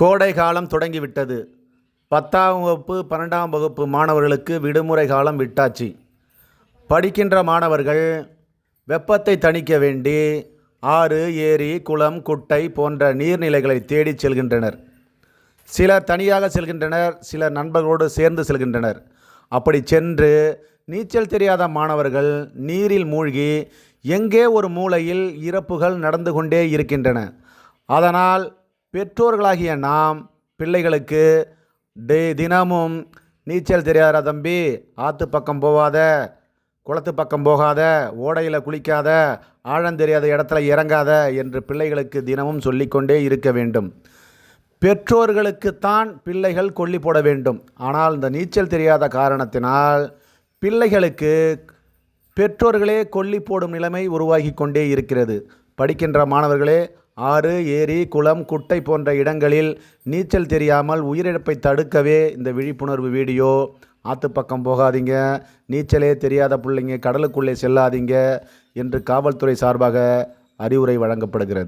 கோடை காலம் தொடங்கிவிட்டது. பத்தாம் வகுப்பு பன்னெண்டாம் வகுப்பு மாணவர்களுக்கு விடுமுறை காலம் விட்டாச்சு. படிக்கின்ற மாணவர்கள் வெப்பத்தை தணிக்க வேண்டி ஆறு ஏரி குளம் குட்டை போன்ற நீர்நிலைகளை தேடிச் செல்கின்றனர். சிலர் தனியாக செல்கின்றனர் சிலர் நண்பர்களோடு சேர்ந்து செல்கின்றனர். அப்படி சென்று நீச்சல் தெரியாத மாணவர்கள் நீரில் மூழ்கி எங்கே ஒரு மூலையில் இறப்புகள் நடந்து கொண்டே இருக்கின்றன. அதனால் பெற்றோர்களாகிய நாம் பிள்ளைகளுக்கு டே தினமும் நீச்சல் தெரியாத தம்பி. ஆற்று பக்கம் போகாத குளத்து பக்கம் போகாத ஓடையில் குளிக்காத ஆழம் தெரியாத இடத்துல இறங்காத என்று பிள்ளைகளுக்கு தினமும் சொல்லிக்கொண்டே இருக்க வேண்டும். பெற்றோர்களுக்குத்தான் பிள்ளைகள் கொல்லி போட வேண்டும். ஆனால் இந்த நீச்சல் தெரியாத காரணத்தினால் பிள்ளைகளுக்கு பெற்றோர்களே கொல்லி போடும் நிலைமை உருவாகி கொண்டே இருக்கிறது. படிக்கின்ற மாணவர்களே ஆறு ஏரி குளம் குட்டை போன்ற இடங்களில் நீச்சல் தெரியாமல் உயிரிழப்பை தடுக்கவே இந்த விழிப்புணர்வு வீடியோ. ஆற்று பக்கம் போகாதீங்க. நீச்சலே தெரியாத பிள்ளைங்க கடலுக்குள்ளே செல்லாதீங்க என்று காவல்துறை சார்பாக அறிவுரை வழங்கப்படுகிறது.